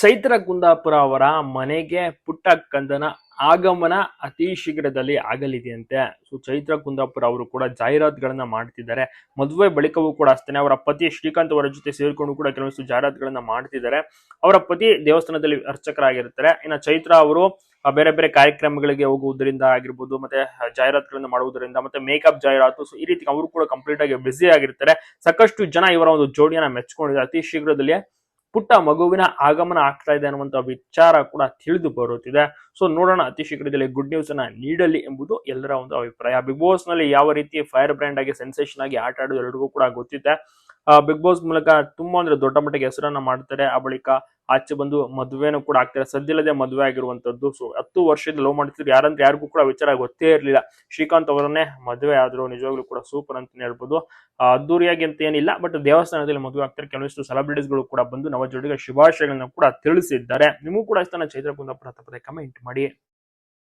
ಚೈತ್ರ ಕುಂದಾಪುರ ಅವರ ಮನೆಗೆ ಪುಟ್ಟ ಕಂದನ ಆಗಮನ ಅತಿ ಶೀಘ್ರದಲ್ಲಿ ಆಗಲಿದೆಯಂತೆ. ಸೊ ಚೈತ್ರ ಕುಂದಾಪುರ ಅವರು ಕೂಡ ಜಾಹೀರಾತುಗಳನ್ನ ಮಾಡ್ತಿದ್ದಾರೆ. ಮದುವೆ ಬಳಿಕವೂ ಕೂಡ ಅಷ್ಟೇ ಅವರ ಪತಿ ಶ್ರೀಕಾಂತ್ ಅವರ ಜೊತೆ ಸೇರಿಕೊಂಡು ಕೂಡ ಕೆಲವೊಂದು ಜಾಹೀರಾತುಗಳನ್ನ ಮಾಡ್ತಿದ್ದಾರೆ. ಅವರ ಪತಿ ದೇವಸ್ಥಾನದಲ್ಲಿ ಅರ್ಚಕರಾಗಿರ್ತಾರೆ. ಇನ್ನು ಚೈತ್ರ ಅವರು ಬೇರೆ ಬೇರೆ ಕಾರ್ಯಕ್ರಮಗಳಿಗೆ ಹೋಗುವುದರಿಂದ ಆಗಿರ್ಬೋದು, ಮತ್ತೆ ಜಾಹೀರಾತುಗಳನ್ನ ಮಾಡುವುದರಿಂದ, ಮತ್ತೆ ಮೇಕಪ್ ಜಾಹೀರಾತು, ಸೊ, ಈ ರೀತಿ ಅವರು ಕೂಡ ಕಂಪ್ಲೀಟ್ ಆಗಿ ಬ್ಯುಸಿ ಆಗಿರ್ತಾರೆ. ಸಾಕಷ್ಟು ಜನ ಇವರ ಒಂದು ಜೋಡಿಯನ್ನ ಮೆಚ್ಕೊಂಡಿದ್ದಾರೆ. ಅತಿ ಶೀಘ್ರದಲ್ಲೇ ಪುಟ್ಟ ಮಗುವಿನ ಆಗಮನ ಆಗ್ತಾ ಇದೆ ಅನ್ನುವಂತ ವಿಚಾರ ಕೂಡ ತಿಳಿದು ಬರುತ್ತಿದೆ. ಸೊ ನೋಡೋಣ ಅತಿ ಶೀಘ್ರದಲ್ಲಿ ಗುಡ್ ನ್ಯೂಸ್ ಅನ್ನ ನೀಡಲಿ ಎಂಬುದು ಎಲ್ಲರ ಒಂದು ಅಭಿಪ್ರಾಯ. ಬಿಗ್ ಬಾಸ್ನಲ್ಲಿ ಯಾವ ರೀತಿ ಫೈರ್ ಬ್ರ್ಯಾಂಡ್ ಆಗಿ ಸೆನ್ಸೇಷನ್ ಆಗಿ ಆಟ ಆಡೋದು ಎಲ್ರಿಗೂ ಕೂಡ ಗೊತ್ತಿದೆ. ಬಿಗ್ ಬಾಸ್ ಮೂಲಕ ತುಂಬಾ ಅಂದ್ರೆ ದೊಡ್ಡ ಮಟ್ಟಿಗೆ ಹೆಸರನ್ನ ಮಾಡ್ತಾರೆ. ಆ ಬಳಿಕ ಆಚೆ ಬಂದು ಮದುವೆನೂ ಕೂಡ ಆಗ್ತಾರೆ. ಸದ್ಯಲ್ಲದೆ ಮದುವೆ ಆಗಿರುವಂತದ್ದು. ಸೊ ಹತ್ತು ವರ್ಷದ ಲವ್ ಮಾಡ್ತಿದ್ರು. ಯಾರಂದ್ರೆ ಯಾರಿಗೂ ಕೂಡ ವಿಚಾರ ಗೊತ್ತೇ ಇರಲಿಲ್ಲ. ಶ್ರೀಕಾಂತ್ ಅವರನ್ನೇ ಮದುವೆ ಆದ್ರು ನಿಜವಾಗ್ಲೂ ಕೂಡ ಸೂಪರ್ ಅಂತ ಹೇಳ್ಬೋದು. ಅದ್ದೂರಿಯಾಗಿ ಅಂತ ಏನಿಲ್ಲ ಬಟ್ ದೇವಸ್ಥಾನದಲ್ಲಿ ಮದುವೆ ಆಗ್ತಾರೆ. ಕೆಲವಷ್ಟು ಸೆಲೆಬ್ರಿಟೀಸ್ಗಳು ಕೂಡ ಬಂದು ನವ ಜೋಡಿಗೆ ಶುಭಾಶಯಗಳನ್ನ ಕೂಡ ತಿಳಿಸಿದ್ದಾರೆ. ನಿಮಗೂ ಕೂಡ ಇಷ್ಟ ಚೈತ್ರ ಕುಂದಾಪುರ ಕಮೆಂಟ್ ಮಾಡಿ.